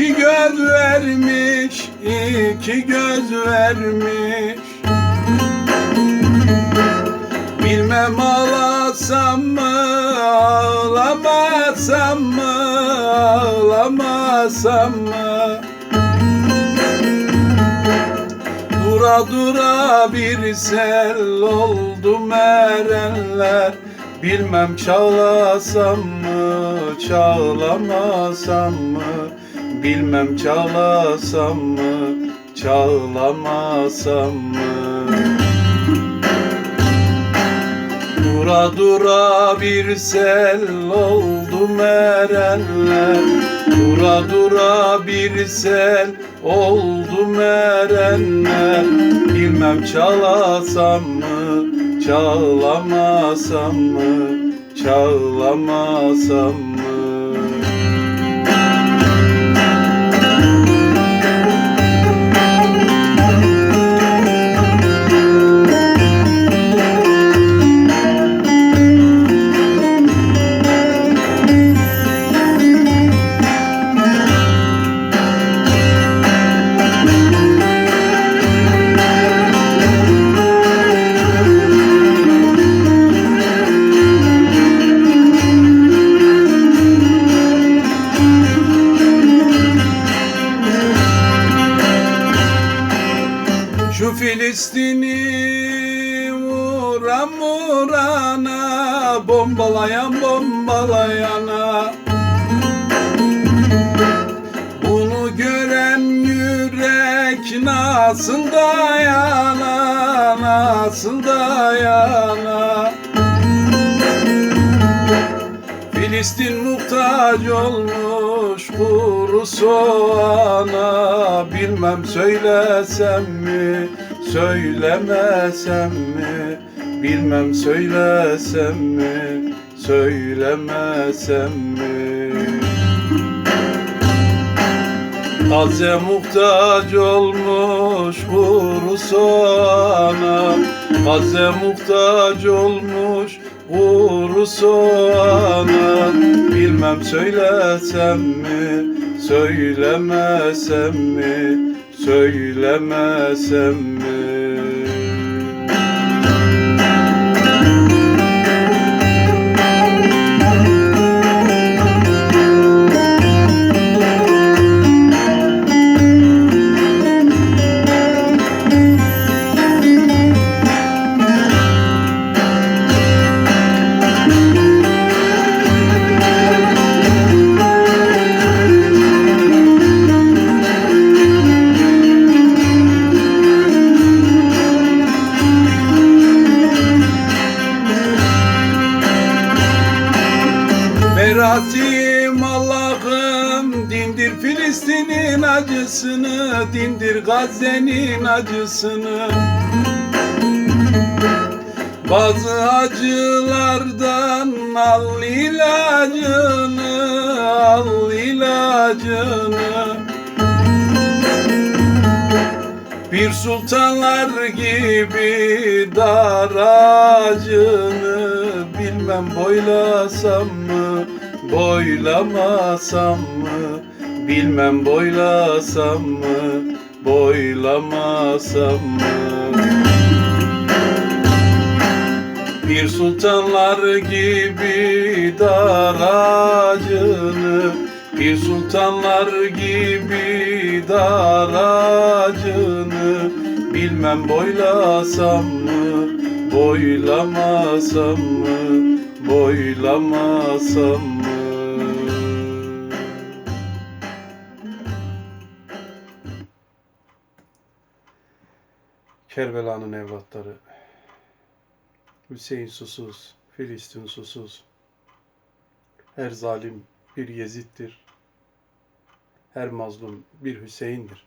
İki göz vermiş, iki göz vermiş. Bilmem ağlasam mı, ağlamasam mı, ağlamasam mı? Dura dura bir sel oldu merenler Bilmem çağlasam mı, çağlamasam mı? Bilmem çağlasam mı, çağlamasam mı? Dura dura bir sel oldu merenler Dura dura bir sel oldu merenler Bilmem çalasam mı, çağlamasam mı, çağlamasam mı Filistin'i vuran vurana Bombalayan bombalayana. Bunu gören yürek nasıl dayana Nasıl dayana? Filistin muhtaç olmuş kuru soğana Bilmem söylesem mi, söylemesem mi? Bilmem söylesem mi, söylemesem mi? Gazze muhtaç olmuş kuru soğana Gazze muhtaç olmuş kuru soğana Bilmem söylesem mi, söylemesem mi, söylemesem mi Meratim Allah'ım dindir Filistin'in acısını dindir Gazze'nin acısını. Bazı acılardan al ilacını al ilacını. Bir sultanlar gibi dar ağacını Bilmem boylasam mı, boylamasam mı? Bilmem boylasam mı, boylamasam mı? Bir sultanlar gibi dar ağacını Bir sultanlar gibi dar ağacını Bilmem boylasam mı, boylamasam mı, boylamasam mı Kerbela'nın evlatları Hüseyin susuz, Filistin susuz. Her zalim bir Yezid'dir. Her mazlum bir Hüseyin'dir.